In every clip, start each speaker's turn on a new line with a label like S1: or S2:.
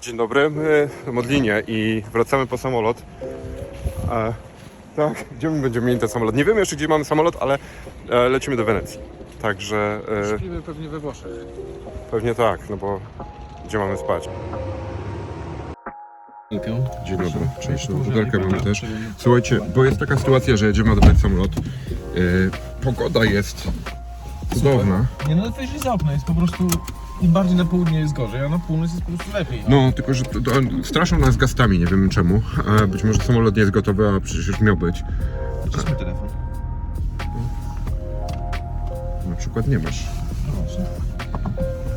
S1: Dzień dobry, my w Modlinie i wracamy po samolot. E, tak, gdzie my będziemy mieli ten samolot? Nie wiemy jeszcze, gdzie mamy samolot, ale e, lecimy do Wenecji. Także e,
S2: Śpimy pewnie we Włoszech.
S1: pewnie tak, no bo gdzie mamy spać? Dzień dobry, cześć, no, butelkę mamy też. Słuchajcie, bo jest taka sytuacja, że jedziemy odebrać samolot. E, pogoda jest cudowna.
S2: Nie no, to jest za okno, jest po prostu im bardziej na południe jest gorzej, a na północ jest po prostu lepiej.
S1: No, tylko że to, to, straszą nas gastami, nie wiemy czemu. E, być może samolot nie jest gotowy, a przecież już miał być.
S2: Cismy telefon.
S1: Na przykład nie masz.
S2: No właśnie.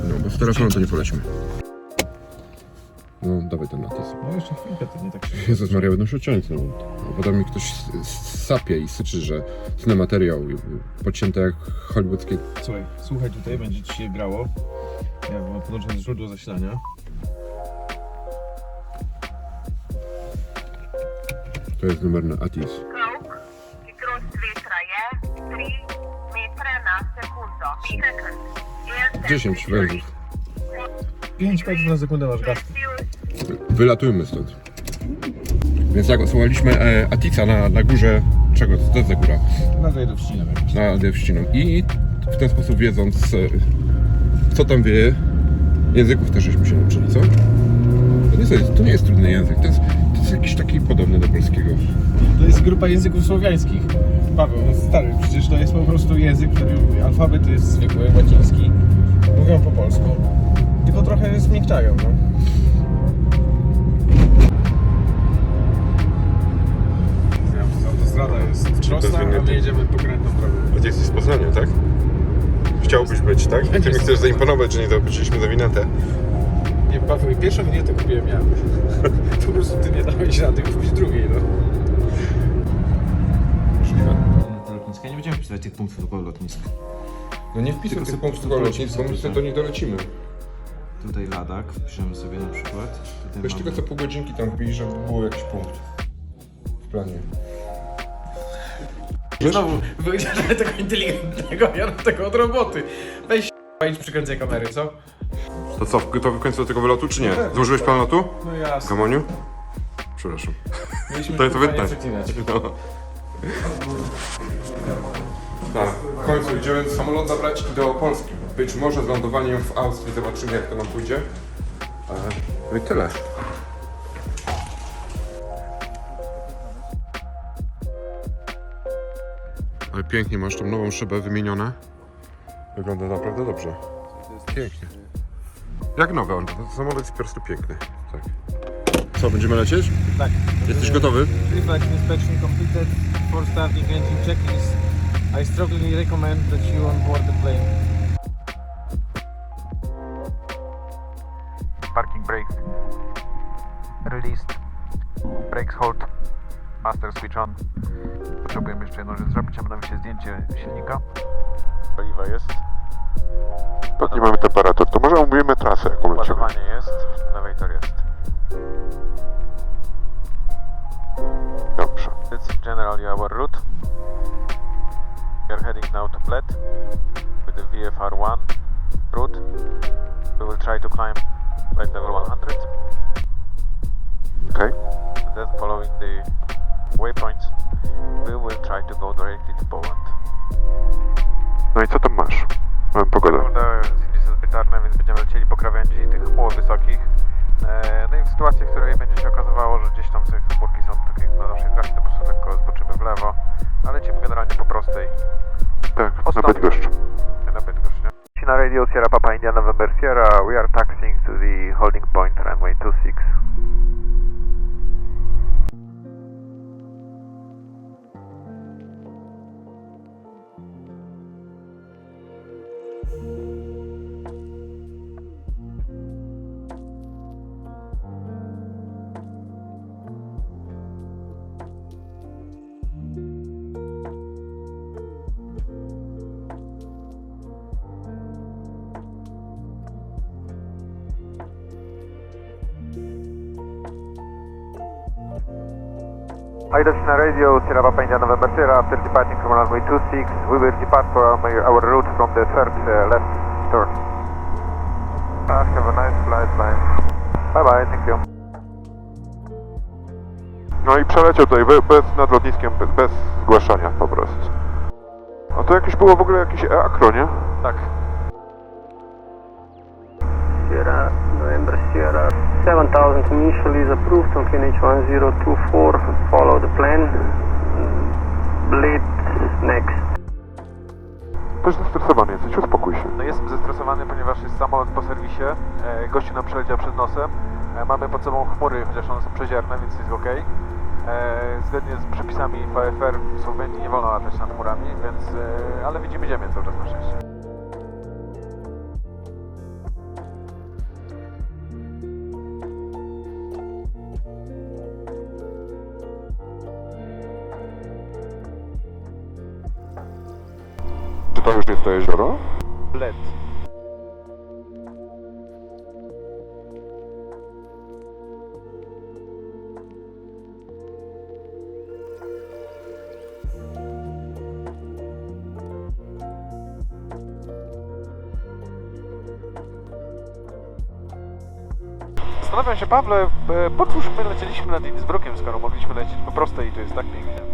S1: No, bo z telefonem to nie polecimy. No, dawaj ten natis.
S2: No jeszcze chwilkę, to nie tak się...
S1: Jezus Maria, będą się odciąć znowu. A potem mi ktoś s- s- sapie i syczy, że tnę materiał i- pocięte jak hollywoodzkie.
S2: Słuchaj, słuchaj, tutaj będzie ci się grało. Ja mam podłączone źródło zasilania.
S1: To jest numer na Atis.
S3: krok, je 3 metra na sekundo. Second. Air
S1: 10 węzłów.
S2: 5 metrów na sekundę masz gaz.
S1: Wylatujmy stąd. Więc tak, słuchaliśmy e, Atica na, na górze czego? To jest za góra?
S2: Wścinem jakoś.
S1: Na Delfściną. I w ten sposób wiedząc, e, co tam wieje, języków też żeśmy się nauczyli, co? To nie, jest, to nie jest trudny język, to jest, to jest jakiś taki podobny do polskiego.
S2: To jest grupa języków słowiańskich. Paweł, no stary, przecież to jest po prostu język, który alfabet jest zwykły, łaciński. Mówią po polsku. Tylko trochę zmiękczają, no. Autostrada jest wczosna, a my jedziemy pokrętną drogą.
S1: A ty jesteś z Poznania, tak? Chciałbyś być, tak? Ty mi chcesz zaimponować, że nie dopuściliśmy zawinięte.
S2: Nie, Paweł, pierwszą winietę kupiłem ja. po prostu ty nie dałeś rady kupić drugiej, no.
S4: Lotniska. Nie będziemy wpisywać tych punktów do lotnisk.
S1: No nie wpisuj tych punktów do
S4: prostu
S1: lotnisk, bo my do nich dolecimy.
S4: Tutaj ladak, wpiszemy sobie na przykład.
S1: Weź tylko co pół godzinki tam wbij, żeby był jakiś punkt w planie.
S2: Znowu, wyjdziemy tego inteligentnego, ja do tego od roboty. Weź idź przykręcaj kamery, co?
S1: To co, gotowy w końcu do tego wylotu, czy nie? Złożyłeś plan lotu?
S2: No jasne.
S1: Gamoniu? Przepraszam.
S2: Mieliśmy
S1: To, to
S2: kurwa nie
S1: wytnę.
S2: przeklinać.
S1: No. Tak, w końcu idziemy samolot zabrać do Polski. Być może z lądowaniem w Austrii, zobaczymy jak to nam pójdzie. No i tyle. Ale pięknie, masz tą nową szybę wymienione. Wygląda naprawdę dobrze. Pięknie. Jak nowe, on- ten samolot jest po prostu piękny. Tak. Co, będziemy lecieć?
S2: Tak.
S1: Jesteś gotowy?
S2: Reflex inspection completed for starting engine checklist. I strongly recommend that you on board the plane.
S5: parking brakes released brakes hold master switch on potrzebujemy jeszcze jedną rzecz zdjęcie silnika paliwa jest
S1: Pewnie mamy temperatur, to może omówimy trasę jaką lecimy.
S5: ładowanie jest elevator jest
S1: Dobrze.
S5: it's generally our route we are heading now to Bled with the VFR1 route we will try to climb flight level 100
S1: Okay.
S5: and then following the waypoints, we will try to go directly to Poland.
S1: No i co tam masz? Mamy pogodę.
S5: Pogoda jest zbytarna, więc będziemy lecieli po krawędzi tych półwysokich. E, No i w sytuacji, w której będzie się okazywało, że gdzieś tam te chmurki są takie jak na naszej trasie, to po prostu lekko zboczymy w lewo, a lecimy generalnie po prostej.
S1: Tak,
S5: na Bydgoszcz. Na Bydgoszcz, nie? Na radio Sierra Papa India November Sierra, we are taxiing to the holding point runway 26. Hydrogen Radio, Sierra Papa India November Sierra, after departing from runway 26, we will depart for our, our route from the third uh, left turn. Have a nice flight, bye. Bye Bye thank you.
S6: No i przeleciał tutaj be- bez nad lotniskiem, bez, bez zgłaszania po prostu. A to jakieś było w ogóle jakieś akro, nie?
S5: Tak.
S7: Sierra, November Sierra 7000 initially is approved on QNH 1024. Follow the plan. Bleed next.
S6: Też zestresowany jesteś, uspokój się.
S5: No jestem zestresowany, ponieważ jest samolot po serwisie, e, gościu nam przeleciał przed nosem, e, mamy pod sobą chmury, chociaż one są przezierne, więc jest ok. E, zgodnie z przepisami VFR w Słowenii nie wolno latać nad chmurami, więc, e, ale widzimy ziemię cały czas na szczęście.
S6: Czy to już jest to jezioro?
S5: Bled. Zastanawiam się, Pawle, e, po cóż my lecieliśmy nad Innsbruckiem, skoro mogliśmy lecieć po prostej i to jest tak pięknie.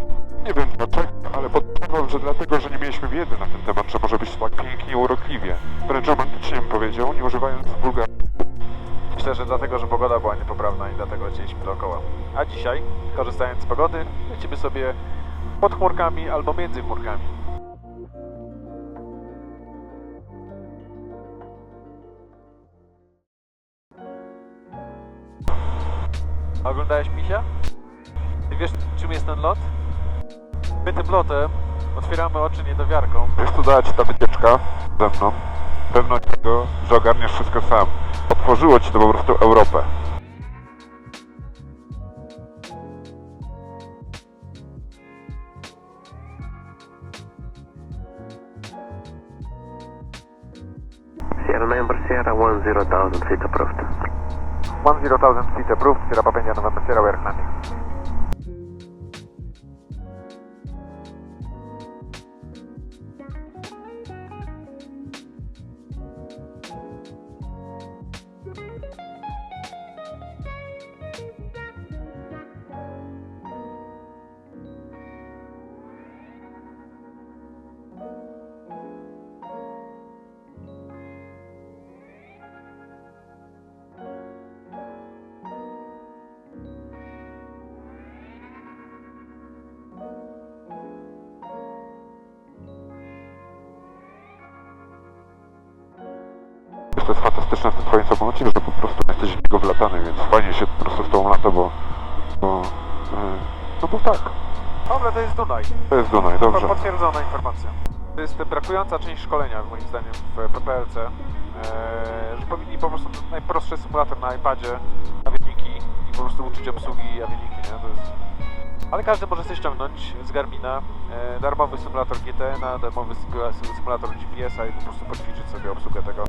S6: Nie wiem dlaczego, ale podejrzewam, że dlatego, że nie mieliśmy wiedzy na ten temat, że może być tak pięknie, urokliwie. Wręcz romantycznie bym powiedział, nie używając wulgar...
S5: Myślę, że dlatego, że pogoda była niepoprawna i dlatego lecieliśmy dookoła. A dzisiaj, korzystając z pogody, lecimy sobie pod chmurkami albo między chmurkami. Oglądałeś misia? Ty wiesz, czym jest ten lot? My tym lotem otwieramy oczy niedowiarką.
S6: Jest to dała ci ta wycieczka ze mną. Pewność tego, że ogarniesz wszystko sam. Otworzyło ci to po prostu Europę.
S7: Sierra November Sierra 10,000 feet approved.
S5: 10,000 feet approved, Sierra Papa India November Sierra, we are landing.
S6: To jest fantastyczne w tym twoim samolocie, że po prostu jesteś w niego wlatany, więc fajnie się po prostu z tą lata, bo... bo e, no bo tak,
S5: Dobra, to jest Dunaj.
S6: to jest Dunaj, dobrze.
S5: Potwierdzona informacja. To jest brakująca część szkolenia, moim zdaniem, w PPLC. Eee, że powinni po prostu najprostszy symulator na iPadzie, awieniki i po prostu uczyć obsługi awieniki, nie? To jest... Ale każdy może sobie ściągnąć z Garmina e, darmowy symulator GT na darmowy symula- symulator GPS-a i po prostu poćwiczyć sobie obsługę tego.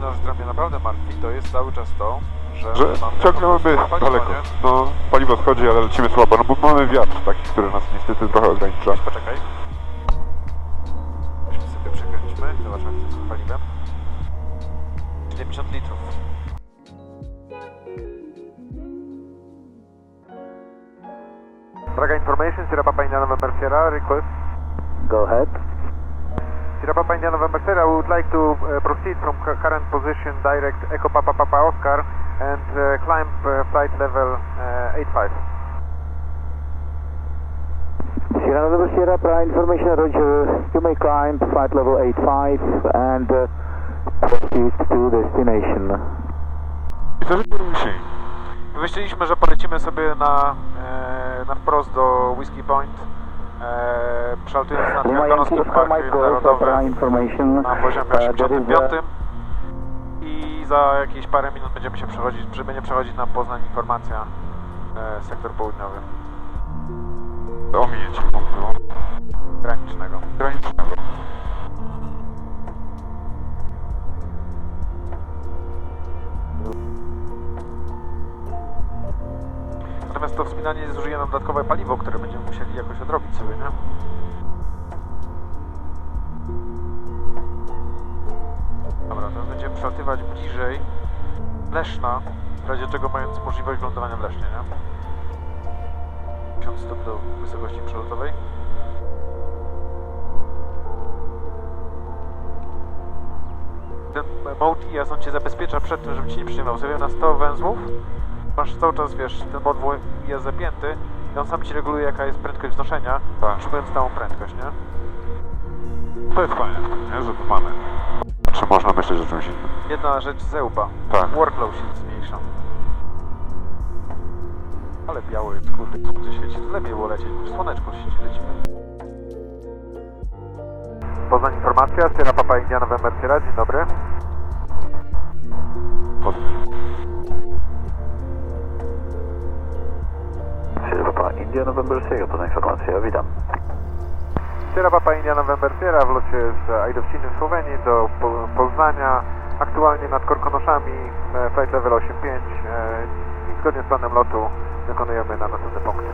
S5: Rzecz, która mnie naprawdę martwi, to jest cały czas to, że,
S6: Że ciągle mamy daleko. No, paliwo schodzi, ale lecimy słabo, no bo mamy wiatr taki, który nas niestety trochę ogranicza.
S5: Poczekaj. Weźmy sobie przekręćmy, zobaczmy co z tym paliwem. 70 litrów. Draga information, Sierra Papa India November Sierra, request.
S7: Go ahead.
S5: Sierra Papa India November Sierra, we would like to uh, proceed from cu- current position direct Echo Papa Papa Oscar and uh, climb uh, flight level uh, 85.
S7: Sierra November Sierra, prior information, roger. You may climb flight level 85 and uh, proceed to destination.
S6: I żeśmy musieli?
S5: Myśleliśmy, że polecimy sobie na, e, na wprost do Whiskey Point, e, przelatując nad
S8: Lima
S5: Wielkanowski
S8: Yankee
S5: Park
S8: 4 Mike Golf,
S5: Narodowy
S8: for information.
S5: na poziomie
S8: Uh, there is
S5: 85
S8: a-
S5: i za jakieś parę minut będziemy się przechodzić, będzie przechodzić nam Poznań informacja, e, sektor południowy,
S6: Ominięcie punktu
S5: granicznego.
S6: granicznego.
S5: Wspinanie zużyje nam dodatkowe paliwo, które będziemy musieli jakoś odrobić sobie, nie? Dobra, teraz będziemy przelatywać bliżej Leszna, w razie czego mając możliwość lądowania w Lesznie, nie? 1000 stóp do wysokości przelotowej. Ten mode IAS, on Cię zabezpiecza przed tym, żeby Ci nie przyciągnął. Sobie na 100 węzłów, masz cały czas, wiesz, ten mod jest zapięty i on sam Ci reguluje, jaka jest prędkość wznoszenia,
S6: Tak.
S5: utrzymując stałą prędkość, nie?
S6: To jest fajne, nie? że to mamy. Czy można myśleć o czymś innym?
S5: Jedna rzecz zełba.
S6: Tak.
S5: Workload się zmniejsza. Ale biały jest, kurde, słońce świeci. Lepiej było lecieć, w słoneczko świeci, lecimy. Poznań informacja, Sierra Papa India November Sierra, dzień dobry.
S6: Pod...
S8: India November Sierra, podana informacja, witam.
S5: Sierra Papa India November Sierra w locie z Ajdowciny w Słowenii do Po- Poznania. Aktualnie nad Korkonoszami, e, flight level 85 e, i zgodnie z planem lotu wykonujemy na następne punkty.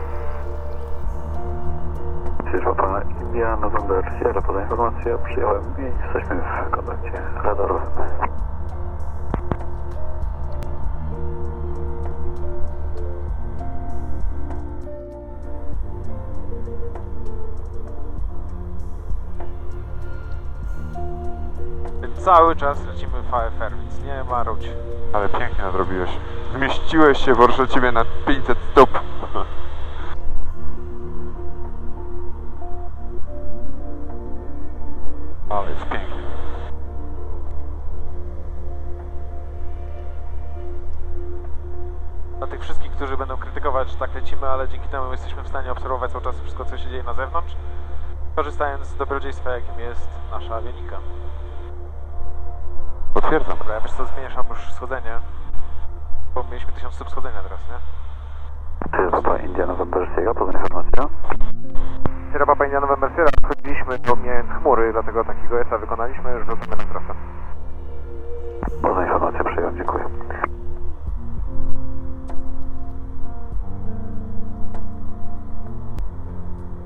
S8: Sierra Papa India November Sierra, podana informacja, przyjąłem i jesteśmy w kontakcie radarowym.
S5: Cały czas lecimy VFR, więc nie marudź.
S6: Ale pięknie nadrobiłeś. Zmieściłeś się w Orszeciwie na 500 stóp. Ale jest pięknie.
S5: Dla tych wszystkich, którzy będą krytykować, że tak lecimy, ale dzięki temu jesteśmy w stanie obserwować cały czas wszystko, co się dzieje na zewnątrz, korzystając z dobrodziejstwa, jakim jest nasza awionika.
S6: Potwierdzam.
S5: Dobra, ja wiesz co, zmniejszam już schodzenie, bo mieliśmy 1000 stóp schodzenia teraz, nie?
S8: Sierra Papa India November Sierra, podana informacja.
S5: Sierra Papa India November Sierra, wchodziliśmy pomijając chmury, dlatego takiego ESA wykonaliśmy, już wracamy na trasę.
S8: Podana informacja, przyjąłem, dziękuję.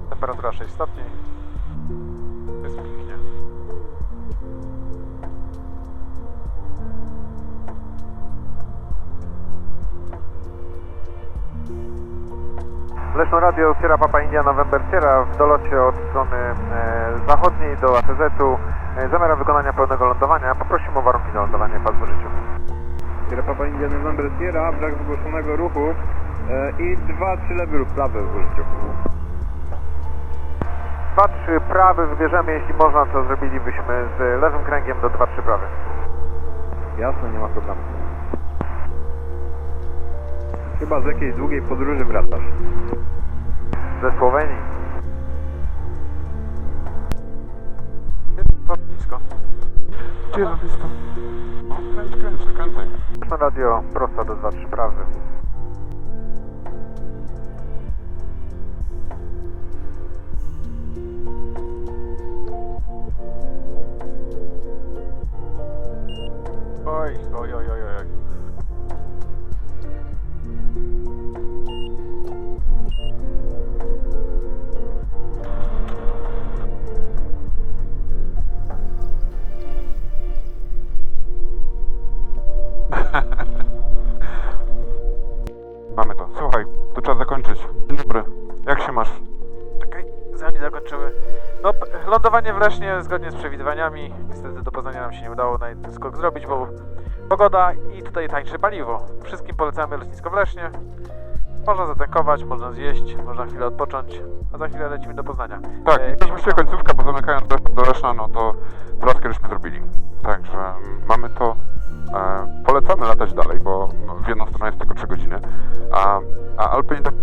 S5: Temperatura 6 stopni. Radio Sierra Papa India November Sierra w dolocie od strony e, zachodniej do ATZ-u. E, zamiarem wykonania pełnego lądowania poprosimy o warunki do lądowania pas w życiu.
S9: Sierra Papa India November Sierra, brak zgłoszonego ruchu e, i dwa, trzy lewy lub prawy w użyciu.
S5: Dwa, trzy prawy wybierzemy, jeśli można, to zrobilibyśmy z lewym kręgiem do 2-3 prawy.
S9: Jasne, nie ma problemu. Chyba z jakiejś długiej podróży wracasz.
S5: Ze Słowenii. Jest blisko.
S6: Gdzie jest blisko? Kręć, kręć, kręcaj.
S5: Na radio prosta do 2-3 prawy. Lądowanie w Lesznie zgodnie z przewidywaniami. Niestety do Poznania nam się nie udało na skok zrobić, bo pogoda i tutaj tańsze paliwo. Wszystkim polecamy lotnisko w Lesznie. Można zatankować, można zjeść, można chwilę odpocząć, a za chwilę lecimy do Poznania.
S6: Tak,
S5: E,
S6: właściwie końcówka, bo zamykając do- Leszna, no to traskę żeśmy zrobili. Także mamy to. E, polecamy latać dalej, bo w jedną stronę jest tylko 3 godziny.
S5: A Alpine tak...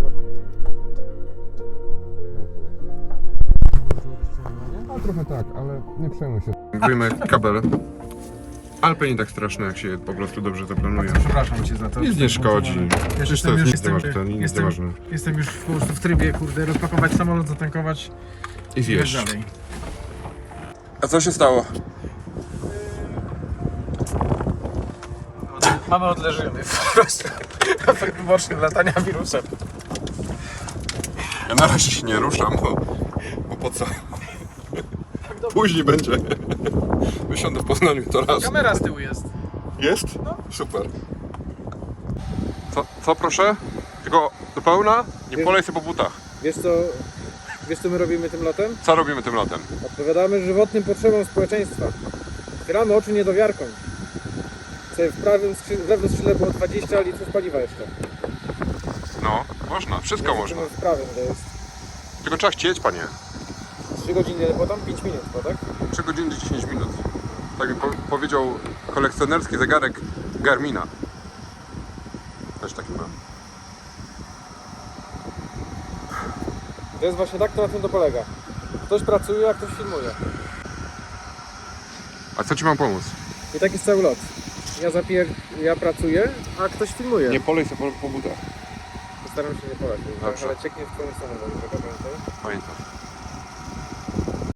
S1: trochę tak, ale nie przejmuj się. Wyjmę kabel. Alpy nie tak straszne, jak się po prostu dobrze zaplanuje.
S2: Przepraszam cię za to.
S1: Nic nie szkodzi. Przecież to jest nic
S2: jestem,
S1: nieważne. Nic
S2: jestem,
S1: nieważne.
S2: jestem już po prostu w trybie, kurde, rozpakować samolot, zatankować
S1: I
S2: i
S1: zjesz.
S2: dalej.
S1: A co się stało?
S2: Mamy odleżyny po prostu. Efekt uboczny latania wirusem.
S1: Ja na razie się nie ruszam, bo, bo po co? Później będzie. Wysiądę w Poznaniu to raz.
S2: Kamera z tyłu jest.
S1: Jest? Super. Co, co proszę? Tylko do pełna? Nie polej się po butach.
S2: Wiesz co, wiesz co my robimy tym lotem?
S1: Co robimy tym latem?
S2: Odpowiadamy żywotnym potrzebom społeczeństwa. Otwieramy oczy niedowiarkom. Sobie w prawym skrzy- w lewym skrzydle było 20 litrów paliwa jeszcze.
S1: No, można, wszystko można.
S2: W prawym to jest
S1: Tylko trzeba chcieć, panie.
S2: 3 godziny, bo tam 5 minut, bo tak?
S1: 3 godziny 10 minut. Tak mi po powiedział kolekcjonerski zegarek Garmina. Też taki mam.
S2: To jest właśnie tak, to na tym to polega. Ktoś pracuje, a ktoś filmuje.
S1: A co ci mam pomóc?
S2: I tak jest cały lot. Ja zapiję, ja pracuję, a ktoś filmuje.
S1: Nie polej się po, po butach.
S2: Postaram się nie polać, ale cieknie w twoją stronę, dobrze pamiętaj.
S1: Pamiętam.